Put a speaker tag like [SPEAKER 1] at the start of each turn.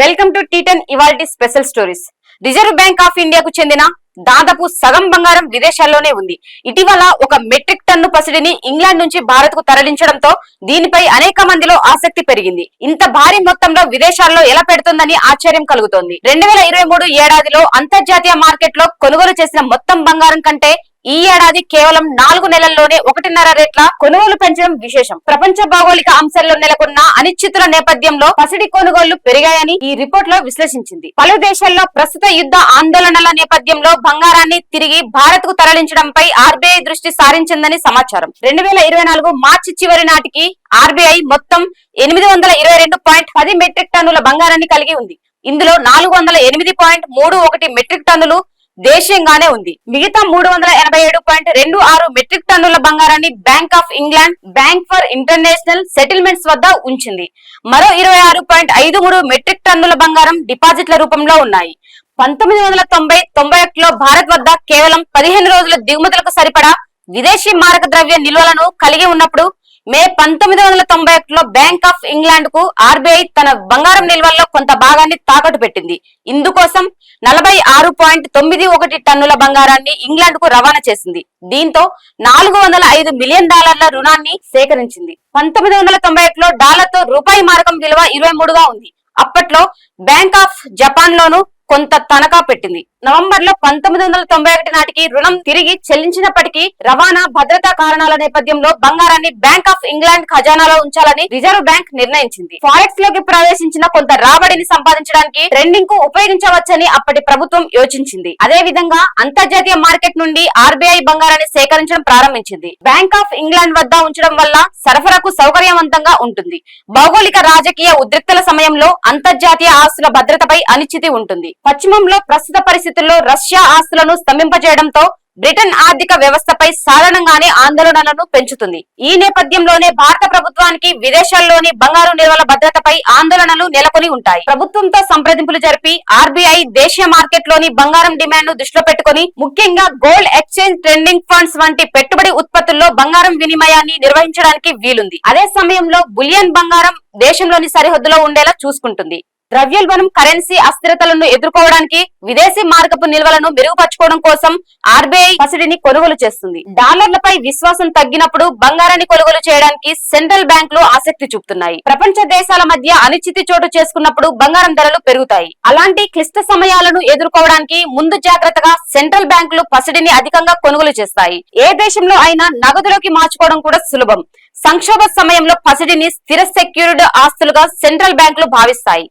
[SPEAKER 1] Welcome to టీటన్ ఇవాల్టి special stories reserve bank of ఇండియాకు చెందిన దాదాపు సగం బంగారం విదేశాల్లోనే ఉంది. ఇటీవల ఒక మెట్రిక్ టన్ను పసిడిని ఇంగ్లాండ్ నుంచి భారత్కు తరలించడంతో దీనిపై అనేక మందిలో ఆసక్తి పెరిగింది. ఇంత భారీ మొత్తంలో విదేశాల్లో ఎలా పెడుతుందని ఆశ్చర్యం కలుగుతోంది. రెండు వేల ఇరవై మూడు ఏడాదిలో అంతర్జాతీయ మార్కెట్లో కొనుగోలు చేసిన మొత్తం బంగారం కంటే ఈ ఏడాది కేవలం నాలుగు నెలల్లోనే ఒకటిన్నర రేట్ల కొనుగోలు పెంచడం విశేషం. ప్రపంచ భౌగోళిక అంశాల్లో నెలకొన్న అనిశ్చితుల నేపథ్యంలో పసిడి కొనుగోళ్ళు పెరిగాయని ఈ రిపోర్ట్లో విశ్లేషించింది. పలు దేశాల్లో ప్రస్తుత యుద్ధ ఆందోళనల నేపథ్యంలో బంగారాన్ని తిరిగి భారత్కు తరలించడంపై ఆర్బీఐ దృష్టి సారించిందని సమాచారం. రెండు వేల ఇరవై నాలుగు మార్చి చివరి నాటికి ఆర్బీఐ మొత్తం ఎనిమిది వందల ఇరవై రెండు పాయింట్ పది మెట్రిక్ టన్నుల బంగారాన్ని కలిగి ఉంది. ఇందులో నాలుగు వందల ఎనిమిది పాయింట్ మూడు ఒకటి మెట్రిక్ టన్నులు దేశీయంగానే ఉంది. మిగతా మూడు వందల ఎనభై ఏడు పాయింట్ రెండు ఆరు మెట్రిక్ టన్నుల బంగారాన్ని bank of England bank for international settlements వద్ద ఉంచింది. మరో ఇరవై ఆరు పాయింట్ ఐదు మూడు మెట్రిక్ టన్నుల బంగారం డిపాజిట్ల రూపంలో ఉన్నాయి. పంతొమ్మిది వందల తొంభై తొంభై ఒకటిలో భారత్ వద్ద కేవలం పదిహేను రోజుల దిగుమతులకు సరిపడా విదేశీ మారక ద్రవ్య నిల్వలను కలిగి ఉన్నప్పుడు మే పంతొమ్మిది వందల తొంభై ఒకటిలో బ్యాంక్ ఆఫ్ ఇంగ్లాండ్కు ఆర్బీఐ తన బంగారం నిల్వల్లో కొంత భాగాన్ని తాకట్టు పెట్టింది. ఇందుకోసం నలభై ఆరు పాయింట్ తొమ్మిది ఒకటి టన్నుల బంగారాన్ని ఇంగ్లాండ్కు రవాణా చేసింది. దీంతో నాలుగు వందల ఐదు మిలియన్ డాలర్ల రుణాన్ని సేకరించింది. పంతొమ్మిది వందల తొంభై ఒకటిలో డాలర్తో రూపాయి మారకం విలువ ఇరవై మూడుగా ఉంది. అప్పట్లో బ్యాంక్ ఆఫ్ జపాన్ లోను కొంత తనఖా పెట్టింది. నవంబర్లో పంతొమ్మిది వందల తొంభై ఒకటి నాటికి రుణం తిరిగి చెల్లించినప్పటికీ రవాణా భద్రతా కారణాల నేపథ్యంలో బంగారాన్ని బ్యాంక్ ఆఫ్ ఇంగ్లాండ్ ఖజానాలో ఉంచాలని రిజర్వ్ బ్యాంక్ నిర్ణయించింది. ఫారెక్స్లోకి ప్రవేశించిన కొంత రాబడిని సంపాదించడానికి ట్రెండింగ్కు ఉపయోగించవచ్చని అప్పటి ప్రభుత్వం యోచించింది. అదే విధంగా అంతర్జాతీయ మార్కెట్ నుండి ఆర్బీఐ బంగారాన్ని సేకరించడం ప్రారంభించింది. బ్యాంక్ ఆఫ్ ఇంగ్లాండ్ వద్ద ఉంచడం వల్ల సరఫరాకు సౌకర్యవంతంగా ఉంటుంది. భౌగోళిక రాజకీయ ఉద్రిక్తల సమయంలో అంతర్జాతీయ ఆస్తుల భద్రతపై అనిశ్చితి ఉంటుంది. పశ్చిమంలో ప్రస్తుత పరిస్థితుల్లో రష్యా ఆస్తులను స్తంభింపజేయడంతో బ్రిటన్ ఆర్థిక వ్యవస్థపై సాధారణంగానే ఆందోళనలను పెంచుతుంది. ఈ నేపథ్యంలోనే భారత ప్రభుత్వానికి విదేశాల్లోని బంగారు నిల్వల భద్రతపై ఆందోళనలు నెలకొని ఉంటాయి. ప్రభుత్వంతో సంప్రదింపులు జరిపి ఆర్బీఐ దేశీయ మార్కెట్లోని బంగారం డిమాండ్ను దృష్టిలో పెట్టుకుని ముఖ్యంగా గోల్డ్ ఎక్స్చేంజ్ ట్రెండింగ్ ఫండ్స్ వంటి పెట్టుబడి ఉత్పత్తుల్లో బంగారం వినిమయాన్ని నిర్వహించడానికి వీలుంది. అదే సమయంలో బులియన్ బంగారం దేశంలోని సరిహద్దులో ఉండేలా చూసుకుంటుంది. ద్రవ్యోల్బణం కరెన్సీ అస్థిరతలను ఎదుర్కోవడానికి విదేశీ మార్గపు నిల్వలను మెరుగుపరచుకోవడం కోసం ఆర్బీఐ పసిడిని కొనుగోలు చేస్తుంది. డాలర్లపై విశ్వాసం తగ్గినప్పుడు బంగారాన్ని కొనుగోలు చేయడానికి సెంట్రల్ బ్యాంకులు ఆసక్తి చూపుతున్నాయి. ప్రపంచ దేశాల మధ్య అనిశ్చితి చోటు చేసుకున్నప్పుడు బంగారం ధరలు పెరుగుతాయి. అలాంటి క్లిష్ట సమయాలను ఎదుర్కోవడానికి ముందు జాగ్రత్తగా సెంట్రల్ బ్యాంకులు పసిడిని అధికంగా కొనుగోలు చేస్తాయి. ఏ దేశంలో అయినా నగదులోకి మార్చుకోవడం కూడా సులభం. సంక్షోభ సమయంలో పసిడిని స్థిర సెక్యూర్డ్ ఆస్తులుగా సెంట్రల్ బ్యాంకులు భావిస్తాయి.